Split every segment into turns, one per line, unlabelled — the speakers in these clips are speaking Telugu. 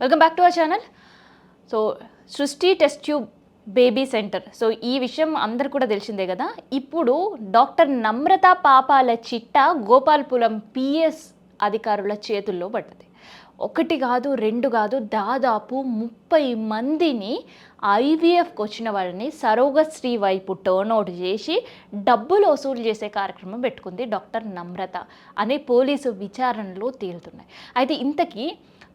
Welcome back to our channel so Srushti test tube baby centre so ఈ విషయం అందరు కూడా తెలిసిందే కదా? ఇప్పుడు డాక్టర్ నమ్రత పాపాల చిట్ట గోపాల్పురం పిఎస్ అధికారుల చేతుల్లో పడ్డది. ఒకటి కాదు రెండు కాదు దాదాపు ముప్పై మందిని ఐవీఎఫ్కి వచ్చిన వాళ్ళని సరోగశ్రీ వైపు టర్న్అవుట్ చేసి డబ్బులు వసూలు చేసే కార్యక్రమం పెట్టుకుంది డాక్టర్ నమ్రత అనే పోలీసు విచారణలో తేలుతున్నాయి. అయితే ఇంతకీ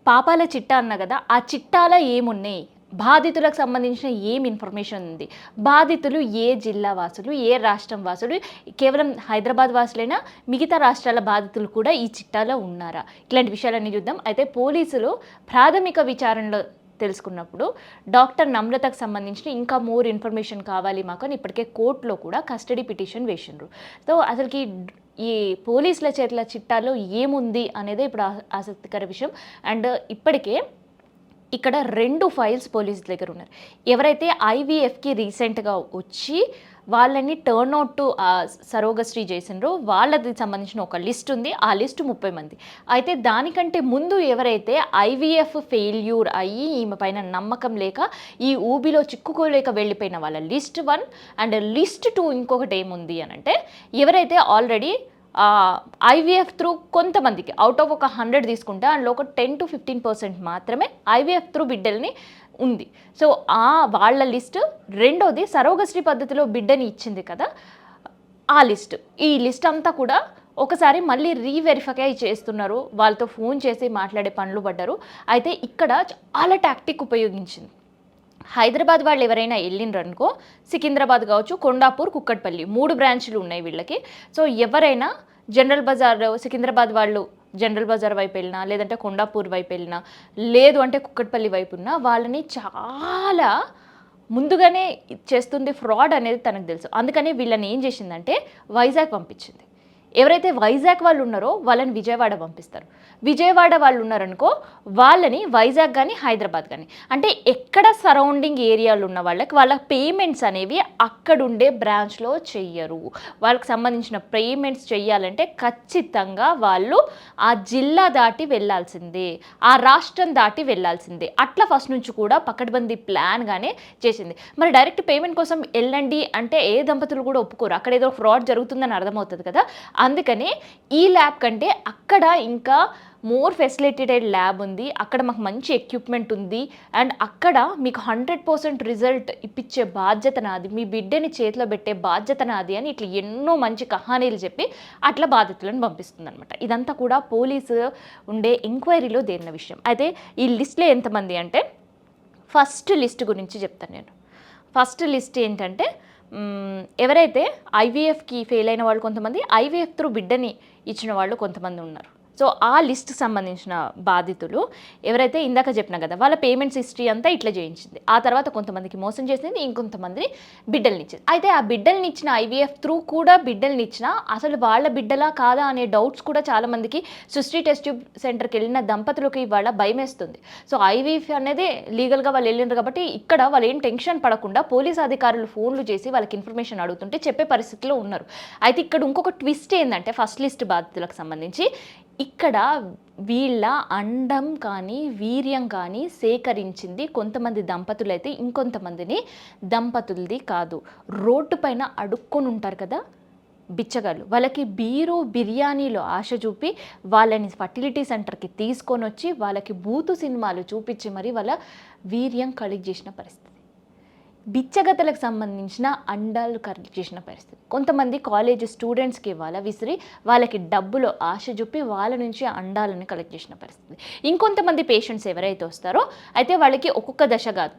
పాపాల చిట్టా అన్న కదా ఆ చిట్టాలో ఏమున్నాయి? బాధితులకు సంబంధించిన ఏం ఇన్ఫర్మేషన్ ఉంది? బాధితులు ఏ జిల్లా వాసులు ఏ రాష్ట్రం వాసులు కేవలం హైదరాబాద్ వాసులైనా? మిగతా రాష్ట్రాల బాధితులు కూడా ఈ చిట్టాలో ఉన్నారా? ఇట్లాంటి విషయాలన్నీ చూద్దాం. అయితే పోలీసులు ప్రాథమిక విచారణలో తెలుసుకున్నప్పుడు డాక్టర్ నమ్రతకు సంబంధించిన ఇంకా మోర్ ఇన్ఫర్మేషన్ కావాలి మాకు అని ఇప్పటికే కోర్టులో కూడా కస్టడీ పిటిషన్ వేసిండ్రు. సో అసలుకి ఈ పోలీసుల చేతుల చిట్టాలో ఏముంది అనేది ఇప్పుడు ఆ- ఆసక్తికర విషయం. అండ్ ఇప్పటికే ఇక్కడ రెండు ఫైల్స్ పోలీస్ దగ్గర ఉన్నారు. ఎవరైతే ఐవీఎఫ్కి రీసెంట్గా వచ్చి వాళ్ళని టర్న్ అవుట్ టు సరోగశ్రీ చేసిండ్రో వాళ్ళది సంబంధించిన ఒక లిస్ట్ ఉంది. ఆ లిస్ట్ ముప్పై మంది. అయితే దానికంటే ముందు ఎవరైతే ఐవీఎఫ్ ఫెయిల్యూర్ అయ్యి ఈమె పైన నమ్మకం లేక ఈ ఊబిలో చిక్కుకోలేక వెళ్ళిపోయిన వాళ్ళ list one and list two ఇంకొకటి ఏముంది అని అంటే ఎవరైతే ఆల్రెడీ ఐవీఎఫ్ త్రూ కొంతమందికి అవుట్ ఆఫ్ ఒక హండ్రెడ్ తీసుకుంటే అందులో ఒక టెన్ టు ఫిఫ్టీన్ పర్సెంట్ మాత్రమే ఐవీఎఫ్ త్రూ బిడ్డల్ని ఉంది. సో ఆ వాళ్ళ లిస్ట్ రెండోది సరోగశ్రీ పద్ధతిలో బిడ్డని ఇచ్చింది కదా ఆ లిస్ట్. ఈ లిస్ట్ అంతా కూడా ఒకసారి మళ్ళీ రీవెరిఫై చేస్తున్నారు. వాళ్ళతో ఫోన్ చేసి మాట్లాడే పనులు పడ్డారు. అయితే ఇక్కడ చాలా టాక్టిక్ ఉపయోగించింది. హైదరాబాద్ వాళ్ళు ఎవరైనా వెళ్ళిండ్రు అనుకో సికింద్రాబాద్ కావచ్చు కొండాపూర్ కుక్కట్పల్లి మూడు బ్రాంచ్లు ఉన్నాయి వీళ్ళకి. సో ఎవరైనా జనరల్ బజార్ సికింద్రాబాద్ వాళ్ళు జనరల్ బజార్ వైపు వెళ్ళినా లేదంటే కొండాపూర్ వైపు వెళ్ళినా లేదు అంటే కుక్కట్పల్లి వైపు ఉన్నా వాళ్ళని చాలా ముందుగానే చేస్తుంది ఫ్రాడ్ అనేది తనకు తెలుసు. అందుకని వీళ్ళని ఏం చేసిందంటే వైజాగ్ పంపించింది. ఎవరైతే వైజాగ్ వాళ్ళు ఉన్నారో వాళ్ళని విజయవాడ పంపిస్తారు. విజయవాడ వాళ్ళు ఉన్నారనుకో వాళ్ళని వైజాగ్ కానీ హైదరాబాద్ కానీ అంటే ఎక్కడ సరౌండింగ్ ఏరియాలు ఉన్న వాళ్ళకి వాళ్ళ పేమెంట్స్ అనేవి అక్కడుండే బ్రాంచ్లో చెయ్యరు. వాళ్ళకి సంబంధించిన పేమెంట్స్ చెయ్యాలంటే ఖచ్చితంగా వాళ్ళు ఆ జిల్లా దాటి వెళ్ళాల్సిందే ఆ రాష్ట్రం దాటి వెళ్ళాల్సిందే. అట్లా ఫస్ట్ నుంచి కూడా పకడ్బందీ ప్లాన్గానే చేసింది. మరి డైరెక్ట్ పేమెంట్ కోసం వెళ్ళండి అంటే ఏ దంపతులు కూడా ఒప్పుకోరు. అక్కడ ఏదో ఫ్రాడ్ జరుగుతుందని అర్థమవుతుంది కదా. అందుకనే ఈ ల్యాబ్ కంటే అక్కడ ఇంకా మోర్ ఫెసిలిటేటెడ్ ల్యాబ్ ఉంది. అక్కడ మాకు మంచి ఎక్విప్మెంట్ ఉంది. అండ్ అక్కడ మీకు హండ్రెడ్ పర్సెంట్ రిజల్ట్ ఇప్పించే బాధ్యత నాది. మీ బిడ్డని చేతిలో పెట్టే బాధ్యత నాది అని ఇట్లా ఎన్నో మంచి కహానీలు చెప్పి అట్లా బాధితులను పంపిస్తుంది అనమాట ఇదంతా కూడా పోలీసు ఉండే ఎంక్వైరీలో దేరిన విషయం. అయితే ఈ లిస్ట్లో ఎంతమంది అంటే ఫస్ట్ లిస్ట్ గురించి చెప్తాను నేను. ఫస్ట్ లిస్ట్ ఏంటంటే ఎవరైతే ఐవీఎఫ్కి ఫెయిల్ అయిన వాళ్ళు కొంతమంది ఐవీఎఫ్ త్రూ బిడ్డని ఇచ్చిన వాళ్ళు కొంతమంది ఉన్నారు. సో ఆ లిస్ట్ సంబంధించిన బాధితులు ఎవరైతే ఇందాక చెప్పిన కదా వాళ్ళ పేమెంట్స్ హిస్టరీ అంతా ఇట్లా చేయించింది. ఆ తర్వాత కొంతమందికి మోసం చేసింది ఇంకొంతమంది బిడ్డల్ని ఇచ్చింది అయితే ఆ బిడ్డల్ని ఇచ్చిన ఐవీఎఫ్ త్రూ కూడా బిడ్డల్ని ఇచ్చిన అసలు వాళ్ళ బిడ్డలా కాదా అనే డౌట్స్ కూడా చాలామందికి సృష్టి టెస్ట్ ట్యూబ్ సెంటర్కి వెళ్ళిన దంపతులకు ఇవాళ భయం వేస్తుంది సో ఐవీఎఫ్ అనేది లీగల్గా వాళ్ళు వెళ్ళినారు కాబట్టి ఇక్కడ వాళ్ళు ఏం టెన్షన్ పడకుండా పోలీస్ అధికారులు ఫోన్లు చేసి వాళ్ళకి ఇన్ఫర్మేషన్ అడుగుతుంటే చెప్పే పరిస్థితిలో ఉన్నారు. అయితే ఇక్కడ ఇంకొక ట్విస్ట్ ఏంటంటే ఫస్ట్ లిస్ట్ బాధితులకు సంబంధించి ఇక్కడ వీళ్ళ అండం కానీ వీర్యం కానీ సేకరించింది కొంతమంది దంపతులైతే ఇంకొంతమందిని దంపతులది కాదు. రోడ్డు పైన అడుక్కొని ఉంటారు కదా బిచ్చగాళ్ళు. వాళ్ళకి బీరు బిర్యానీలో ఆశ చూపి వాళ్ళని ఫర్టిలిటీ సెంటర్కి తీసుకొని వచ్చి వాళ్ళకి బూతు సినిమాలు చూపించి మరి వాళ్ళ వీర్యం కలెక్ట్ చేసిన పరిస్థితి. బిచ్చగతలకు సంబంధించిన అండాలు కలెక్ట్ చేసిన పరిస్థితి. కొంతమంది కాలేజ్ స్టూడెంట్స్కి ఇవ్వాలి విసిరి వాళ్ళకి డబ్బులు ఆశ చూపి వాళ్ళ నుంచి అండాలను కలెక్ట్ చేసిన పరిస్థితి. ఇంకొంతమంది పేషెంట్స్ ఎవరైతే వస్తారో అయితే వాళ్ళకి ఒక్కొక్క దశ కాదు.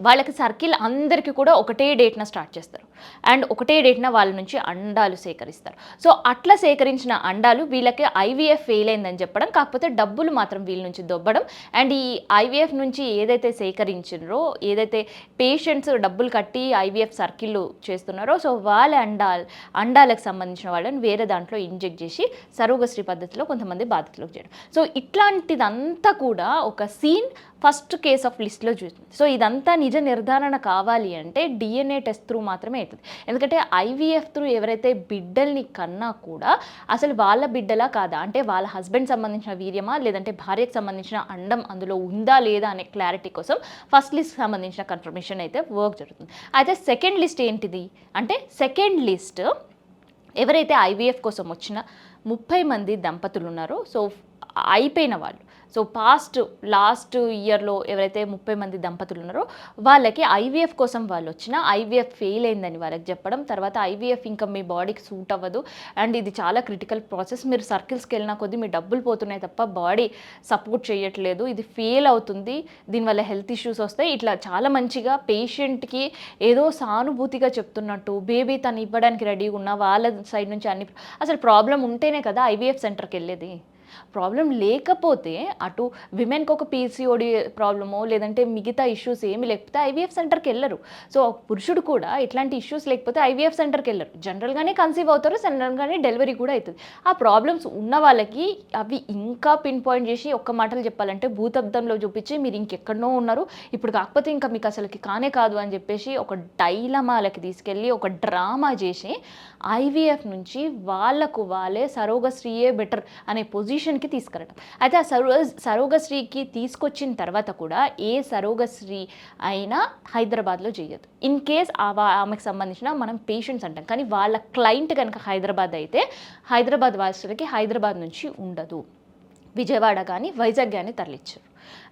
వాళ్ళకి సర్కిల్ అందరికీ కూడా ఒకటే డేట్న స్టార్ట్ చేస్తారు. అండ్ ఒకటే డేట్న వాళ్ళ నుంచి అండాలు సేకరిస్తారు. సో అట్లా సేకరించిన అండాలు వీళ్ళకి ఐవీఎఫ్ ఫెయిల్ అయిందని చెప్పడం కాకపోతే డబ్బులు మాత్రం వీళ్ళ నుంచి దొబ్బడం అండ్ ఈ ఐవీఎఫ్ నుంచి ఏదైతే సేకరించినరో ఏదైతే పేషెంట్స్ డబ్బులు కట్టి ఐవీఎఫ్ సర్కిల్ చేస్తున్నారో సో వాళ్ళ అండాల్ అండాలకు సంబంధించిన వాళ్ళని వేరే దాంట్లో ఇంజెక్ట్ చేసి సరోగశ్రీ పద్ధతిలో కొంతమంది బాధితులకు చేయడం సో ఇట్లాంటిదంతా కూడా ఒక సీన్ ఫస్ట్ కేస్ ఆఫ్ లిస్ట్లో చూస్తుంది. సో ఇదంతా నిజ నిర్ధారణ కావాలి అంటే డిఎన్ఏ టెస్ట్ త్రూ మాత్రమే అవుతుంది. ఎందుకంటే ఐవీఎఫ్ త్రూ ఎవరైతే బిడ్డల్ని కన్నా కూడా అసలు వాళ్ళ బిడ్డలా కాదా? అంటే వాళ్ళ హస్బెండ్ సంబంధించిన వీర్యమా? లేదంటే భార్యకు సంబంధించిన అండం అందులో ఉందా లేదా అనే క్లారిటీ కోసం ఫస్ట్ లిస్ట్ సంబంధించిన కన్ఫర్మేషన్ అయితే వర్క్ జరుగుతుంది. అయితే సెకండ్ లిస్ట్ ఏంటిది? అంటే సెకండ్ లిస్ట్ ఎవరైతే ఐవీఎఫ్ కోసం వచ్చిన ముప్పై మంది దంపతులు ఉన్నారో సో అయిపోయిన వాళ్ళు. సో పాస్ట్ లాస్ట్ ఇయర్లో ఎవరైతే ముప్పై మంది దంపతులు ఉన్నారో వాళ్ళకి ఐవీఎఫ్ కోసం వాళ్ళు వచ్చిన ఐవీఎఫ్ ఫెయిల్ అయిందని వాళ్ళకి చెప్పడం తర్వాత ఐవీఎఫ్ ఇంకా మీ బాడీకి సూట్ అవ్వదు. అండ్ ఇది చాలా క్రిటికల్ ప్రాసెస్ మీరు సర్కిల్స్కి వెళ్ళిన కొద్దీ మీ డబ్బులు పోతున్నాయి తప్ప బాడీ సపోర్ట్ చేయట్లేదు. ఇది ఫెయిల్ అవుతుంది. దీనివల్ల హెల్త్ ఇష్యూస్ వస్తాయి. ఇట్లా చాలా మంచిగా పేషెంట్కి ఏదో సానుభూతిగా చెప్తున్నట్టు బేబీ తను ఇవ్వడానికి రెడీగా ఉన్న వాళ్ళ సైడ్ నుంచి అన్ని అసలు ప్రాబ్లం ఉంటేనే కదా ఐవీఎఫ్ సెంటర్కి వెళ్ళేది. ప్రాబ్లం లేకపోతే అటు విమెన్కి ఒక పీసీఓడి ప్రాబ్లమో లేదంటే మిగతా ఇష్యూస్ ఏమి లేకపోతే ఐవీఎఫ్ సెంటర్కి వెళ్ళరు. సో పురుషుడు కూడా ఇట్లాంటి ఇష్యూస్ లేకపోతే ఐవీఎఫ్ సెంటర్కి వెళ్ళరు. జనరల్గానే కన్సీవ్ అవుతారు జనరల్గానే డెలివరీ కూడా అవుతుంది ఆ ప్రాబ్లమ్స్ ఉన్న వాళ్ళకి అవి ఇంకా పిన్ పాయింట్ చేసి ఒక్క మాటలు చెప్పాలంటే భూతబ్దంలో చూపించి మీరు ఇంకెక్కడనో ఉన్నారు. ఇప్పుడు కాకపోతే ఇంకా మీకు అసలుకి కానే కాదు అని చెప్పేసి ఒక డైలమాలకి తీసుకెళ్ళి ఒక డ్రామా చేసి ఐవీఎఫ్ నుంచి వాళ్ళకు వాళ్ళే సరోగశ్రీయే బెటర్ అనే పొజిషన్ పొజిషన్కి తీసుకెళ్ళటం. అయితే ఆ సరో సరోగశ్రీకి తీసుకొచ్చిన తర్వాత కూడా ఏ సరోగశ్రీ అయినా హైదరాబాద్లో చేయదు ఇన్ కేస్ ఆమెకు సంబంధించిన మనం పేషెంట్స్ అంటాం. కానీ వాళ్ళ క్లయింట్ కనుక హైదరాబాద్ అయితే హైదరాబాద్ వాసులకి హైదరాబాద్ నుంచి ఉండదు. విజయవాడ కానీ వైజాగ్ కానీ తరలిచ్చారు.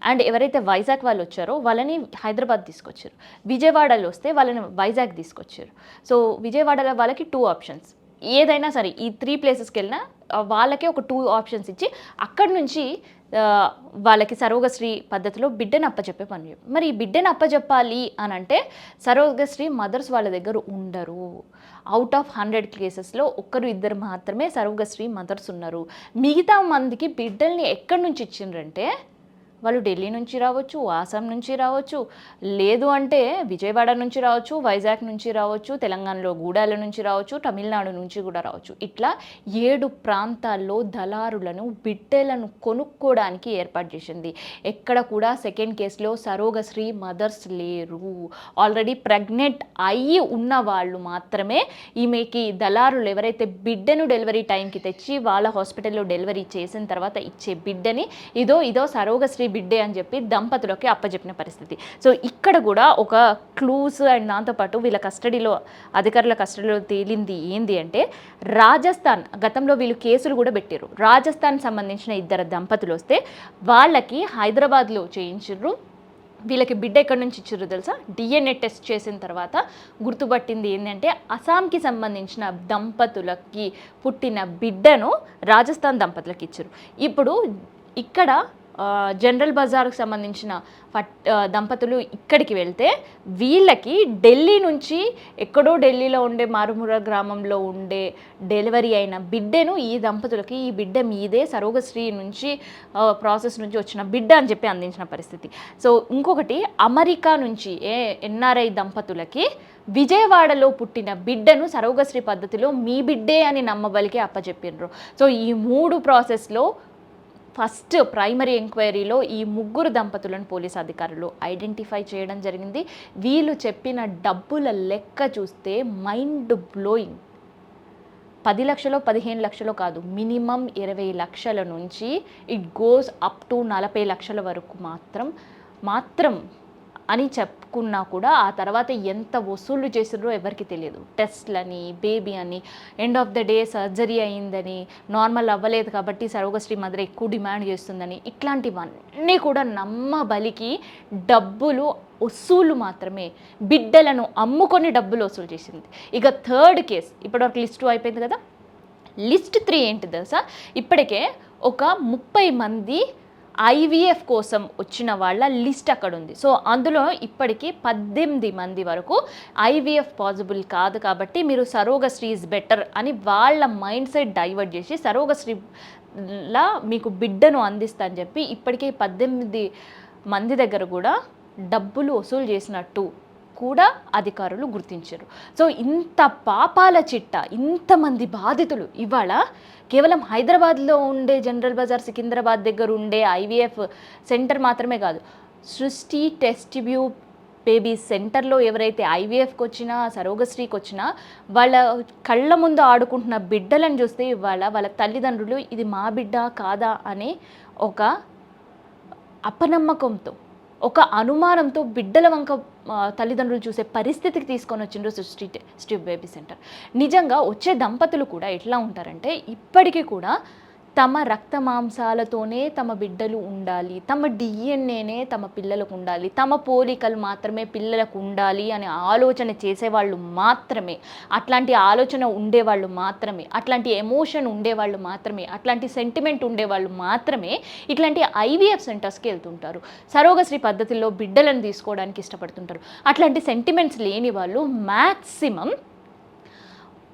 అండ్ ఎవరైతే వైజాగ్ వాళ్ళు వచ్చారో వాళ్ళని హైదరాబాద్ తీసుకొచ్చారు. విజయవాడలో వస్తే వాళ్ళని వైజాగ్ తీసుకొచ్చారు. సో విజయవాడలో వాళ్ళకి టూ ఆప్షన్స్ ఏదైనా సరే ఈ త్రీ ప్లేసెస్కి వెళ్ళినా వాళ్ళకే ఒక టూ ఆప్షన్స్ ఇచ్చి అక్కడి నుంచి వాళ్ళకి సరోగశ్రీ పద్ధతిలో బిడ్డను అప్పచెప్పే పని చేయం. మరి ఈ బిడ్డను అప్పచెప్పాలి అని అంటే సరోగశ్రీ మదర్స్ వాళ్ళ దగ్గర ఉండరు అవుట్ ఆఫ్ హండ్రెడ్ కేసెస్లో ఒక్కరు ఇద్దరు మాత్రమే సరోగశ్రీ మదర్స్ ఉన్నారు మిగతా మందికి బిడ్డల్ని ఎక్కడి నుంచి ఇచ్చిండ్రంటే వాళ్ళు ఢిల్లీ నుంచి రావచ్చు ఆసాం నుంచి రావచ్చు లేదు అంటే విజయవాడ నుంచి రావచ్చు వైజాగ్ నుంచి రావచ్చు తెలంగాణలో గూడాల నుంచి రావచ్చు తమిళనాడు నుంచి కూడా రావచ్చు. ఇట్లా ఏడు ప్రాంతాల్లో దళారులను బిడ్డలను కొనుక్కోవడానికి ఏర్పాటు చేసింది. ఎక్కడ కూడా సెకండ్ కేసులో సరోగశ్రీ మదర్స్ లేరు. ఆల్రెడీ ప్రెగ్నెంట్ అయ్యి ఉన్న వాళ్ళు మాత్రమే ఈమెకి దళారులు ఎవరైతే బిడ్డను డెలివరీ టైంకి తెచ్చి వాళ్ళ హాస్పిటల్లో డెలివరీ చేసిన తర్వాత ఇచ్చే బిడ్డని ఇదో ఇదో సరోగశ్రీ బిడ్డే అని చెప్పి దంపతులకి అప్పచెప్పిన పరిస్థితి. సో ఇక్కడ కూడా ఒక క్లూస్ అండ్ దాంతోపాటు వీళ్ళ కస్టడీలో అధికారుల కస్టడీలో తేలింది ఏంది అంటే రాజస్థాన్ గతంలో వీళ్ళు కేసులు కూడా పెట్టారు రాజస్థాన్ సంబంధించిన ఇద్దరు దంపతులు వస్తే వాళ్ళకి హైదరాబాద్లో చేయించారు వీళ్ళకి బిడ్డ ఎక్కడి నుంచి ఇచ్చారో తెలుసా? డిఎన్ఏ టెస్ట్ చేసిన తర్వాత గుర్తుపట్టింది ఏంటంటే అస్సాంకి సంబంధించిన దంపతులకి పుట్టిన బిడ్డను రాజస్థాన్ దంపతులకి ఇచ్చారు ఇప్పుడు ఇక్కడ జనరల్ బజార్కు సంబంధించిన ఫట్ దంపతులు ఇక్కడికి వెళ్తే వీళ్ళకి ఢిల్లీ నుంచి ఎక్కడో ఢిల్లీలో ఉండే మారుమూర గ్రామంలో ఉండే డెలివరీ అయిన బిడ్డను ఈ దంపతులకి ఈ బిడ్డ మీదే సరోగశ్రీ నుంచి ప్రాసెస్ నుంచి వచ్చిన బిడ్డ అని చెప్పి అందించిన పరిస్థితి. సో ఇంకొకటి అమెరికా నుంచి ఏ ఎన్ఆర్ఐ దంపతులకి విజయవాడలో పుట్టిన బిడ్డను సరోగశ్రీ పద్ధతిలో మీ బిడ్డే అని నమ్మబలికి అప్పచెప్పినారు సో ఈ మూడు ప్రాసెస్లో ఫస్ట్ ప్రైమరీ ఎంక్వైరీలో ఈ ముగ్గురు దంపతులను పోలీస్ అధికారులు ఐడెంటిఫై చేయడం జరిగింది. వీళ్ళు చెప్పిన డబ్బుల లెక్క చూస్తే మైండ్ బ్లోయింగ్. పది లక్షలో పదిహేను లక్షలో కాదు మినిమం ఇరవై లక్షల నుంచి ఇట్ గోస్ అప్ టు నలభై లక్షల వరకు మాత్రం మాత్రం అని చెప్పుకున్నా కూడా ఆ తర్వాత ఎంత వసూలు చేసిండ్రో ఎవరికి తెలియదు. టెస్ట్లని బేబీ అని end of the day surgery అయిందని నార్మల్ అవ్వలేదు కాబట్టి సర్వగశ్రీ మదర్ ఎక్కువ డిమాండ్ చేస్తుందని ఇట్లాంటివన్నీ కూడా నమ్మ బలికి డబ్బులు వసూలు మాత్రమే. బిడ్డలను అమ్ముకొని డబ్బులు వసూలు చేసింది. ఇక థర్డ్ కేస్ ఇప్పటివరకు లిస్ట్ టూ అయిపోయింది కదా? లిస్ట్ త్రీ ఏంటి తెలుసా? ఇప్పటికే ఒక ముప్పై మంది ఐవీఎఫ్ కోసం వచ్చిన వాళ్ళ లిస్ట్ అక్కడ ఉంది సో అందులో ఇప్పటికీ పద్దెనిమిది మంది వరకు ఐవీఎఫ్ పాసిబుల్ కాదు కాబట్టి మీరు సరోగశ్రీ ఈజ్ బెటర్ అని వాళ్ళ మైండ్ సెట్ డైవర్ట్ చేసి సరోగశ్రీ లా మీకు బిడ్డను అందిస్తా అని చెప్పి ఇప్పటికే పద్దెనిమిది మంది దగ్గర కూడా డబ్బులు వసూలు చేసినట్టు కూడా అధికారులు గుర్తించారు. సో ఇంత పాపాల చిట్ట ఇంతమంది బాధితులు ఇవాళ కేవలం హైదరాబాద్లో ఉండే జనరల్ బజార్ సికింద్రాబాద్ దగ్గర ఉండే ఐవీఎఫ్ సెంటర్ మాత్రమే కాదు సృష్టి టెస్ట్ ట్యూబ్ బేబీ సెంటర్లో ఎవరైతే ఐవీఎఫ్కి వచ్చినా సరోగశ్రీకి వచ్చినా వాళ్ళ కళ్ళ ముందు ఆడుకుంటున్న బిడ్డలను చూస్తే ఇవాళ వాళ్ళ తల్లిదండ్రులు ఇది మా బిడ్డ కాదా అనే ఒక అపనమ్మకంతో ఒక అనుమానంతో బిడ్డల వంక తల్లిదండ్రులు చూసే పరిస్థితికి తీసుకొని వచ్చిండ్రు సృష్టి స్ట్రీట్ బేబీ సెంటర్. నిజంగా వచ్చే దంపతులు కూడా ఎట్లా ఉంటారంటే ఇప్పటికీ కూడా తమ రక్త మాంసాలతోనే తమ బిడ్డలు ఉండాలి తమ డిఎన్ఏనే తమ పిల్లలకు ఉండాలి తమ పోలికలు మాత్రమే పిల్లలకు ఉండాలి అనే ఆలోచన చేసేవాళ్ళు మాత్రమే అట్లాంటి ఆలోచన ఉండేవాళ్ళు మాత్రమే అట్లాంటి ఎమోషన్ ఉండేవాళ్ళు మాత్రమే అట్లాంటి సెంటిమెంట్ ఉండేవాళ్ళు మాత్రమే ఇట్లాంటి ఐవీఎఫ్ సెంటర్స్కి వెళ్తుంటారు. సరోగశ్రీ పద్ధతిలో బిడ్డలను తీసుకోవడానికి ఇష్టపడుతుంటారు. అట్లాంటి సెంటిమెంట్స్ లేని వాళ్ళు మ్యాక్సిమం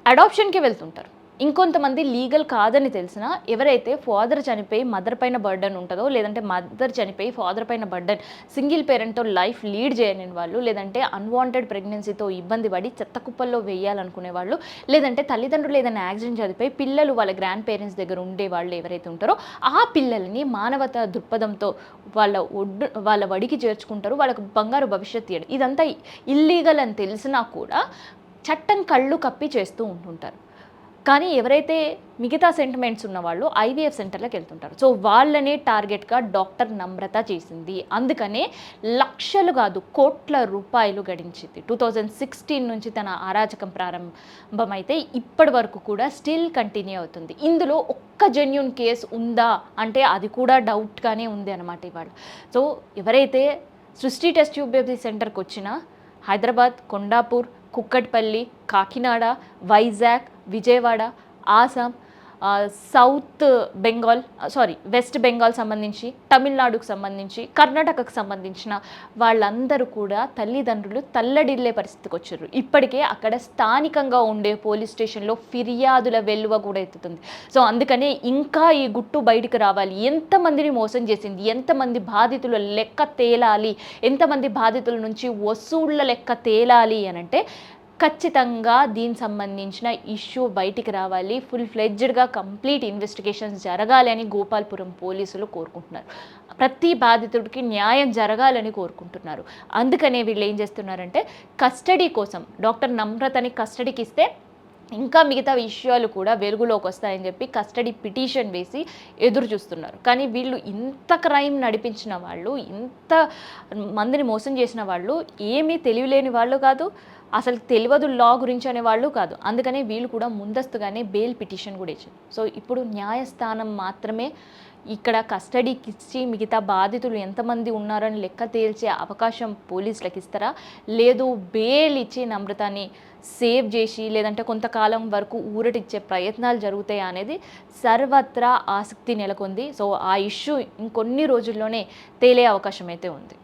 అడాప్షన్కి వెళ్తుంటారు. ఇంకొంతమంది లీగల్ కాదని తెలిసిన ఎవరైతే ఫాదర్ చనిపోయి మదర్ పైన బర్డన్ ఉంటుందో లేదంటే మదర్ చనిపోయి ఫాదర్ పైన బర్డన్ సింగిల్ పేరెంట్తో లైఫ్ లీడ్ చేయని వాళ్ళు లేదంటే అన్వాంటెడ్ ప్రెగ్నెన్సీతో ఇబ్బంది పడి చెత్త కుప్పల్లో వేయాలనుకునే వాళ్ళు లేదంటే తల్లిదండ్రులు ఏదైనా యాక్సిడెంట్ చదివిపోయి పిల్లలు వాళ్ళ గ్రాండ్ పేరెంట్స్ దగ్గర ఉండే వాళ్ళు ఎవరైతే ఉంటారో ఆ పిల్లల్ని మానవత దృక్పథంతో వాళ్ళ ఒడ్డు వాళ్ళ వడికి చేర్చుకుంటారు వాళ్ళకు బంగారు భవిష్యత్తు తీయడం. ఇదంతా ఇల్లీగల్ అని తెలిసినా కూడా చట్టం కళ్ళు కప్పి చేస్తూ ఉంటుంటారు. కానీ ఎవరైతే మిగతా సెంటిమెంట్స్ ఉన్న వాళ్ళు ఐవీఎఫ్ సెంటర్లకు వెళ్తుంటారు. సో వాళ్ళనే టార్గెట్గా డాక్టర్ నమ్రత చేసింది. అందుకనే లక్షలు కాదు కోట్ల రూపాయలు గడించింది. టూ థౌజండ్ సిక్స్టీన్ నుంచి తన అరాచకం ప్రారంభమైతే ఇప్పటి వరకు కూడా స్టిల్ కంటిన్యూ అవుతుంది. ఇందులో ఒక్క జెన్యున్ కేసు ఉందా అంటే అది కూడా డౌట్గానే ఉంది అనమాట ఇవాళ. సో ఎవరైతే సృష్టి టెస్ట్ ట్యూబ్ సెంటర్కి వచ్చినా Hyderabad Kondapur Kukatpally Kakinada Vizag Vijayawada Assam south Bengal sorry west Bengal సంబంధించి తమిళనాడుకు సంబంధించి కర్ణాటకకు సంబంధించిన వాళ్ళందరూ కూడా తల్లిదండ్రులు తల్లడిల్లే పరిస్థితికి వచ్చారు. ఇప్పటికే అక్కడ స్థానికంగా ఉండే పోలీస్ స్టేషన్లో ఫిర్యాదుల వెలువ కూడా ఎత్తుతుంది. సో అందుకనే ఇంకా ఈ గుట్టు బయటికి రావాలి. ఎంతమందిని మోసం చేసింది? ఎంతమంది బాధితుల లెక్క తేలాలి? ఎంతమంది బాధితుల నుంచి వసూళ్ళ లెక్క తేలాలి అని అంటే ఖచ్చితంగా దీనికి సంబంధించిన ఇష్యూ బయటికి రావాలి. ఫుల్ ఫ్లెడ్జ్డ్గా కంప్లీట్ ఇన్వెస్టిగేషన్స్ జరగాలి అని గోపాల్పురం పోలీసులు కోరుకుంటున్నారు. ప్రతి బాధితుడికి న్యాయం జరగాలని కోరుకుంటున్నారు. అందుకనే వీళ్ళు ఏం చేస్తున్నారంటే కస్టడీ కోసం డాక్టర్ నమ్రతని కస్టడీకి ఇస్తే ఇంకా మిగతా విషయాలు కూడా వెలుగులోకి వస్తాయని చెప్పి కస్టడీ పిటిషన్ వేసి ఎదురు చూస్తున్నారు. కానీ వీళ్ళు ఇంత క్రైమ్ నడిపించిన వాళ్ళు ఇంత మందిని మోసం చేసిన వాళ్ళు ఏమీ తెలియలేని వాళ్ళు కాదు అసలు తెలియదు లా గురించి అనే వాళ్ళు కాదు. అందుకనే వీళ్ళు కూడా ముందస్తుగానే బెయిల్ పిటిషన్ కూడా ఇచ్చారు. సో ఇప్పుడు న్యాయస్థానం మాత్రమే ఇక్కడ కస్టడీకి ఇచ్చి మిగతా బాధితులు ఎంతమంది ఉన్నారని లెక్క తేల్చే అవకాశం పోలీసులకు ఇస్తారా? లేదు బెయిల్ ఇచ్చి నమ్రతాన్ని సేవ్ చేసి లేదంటే కొంతకాలం వరకు ఊరటిచ్చే ప్రయత్నాలు జరుగుతాయా అనేది సర్వత్రా ఆసక్తి నెలకొంది. సో ఆ ఇష్యూ ఇంకొన్ని రోజుల్లోనే తేలే అవకాశం అయితే ఉంది.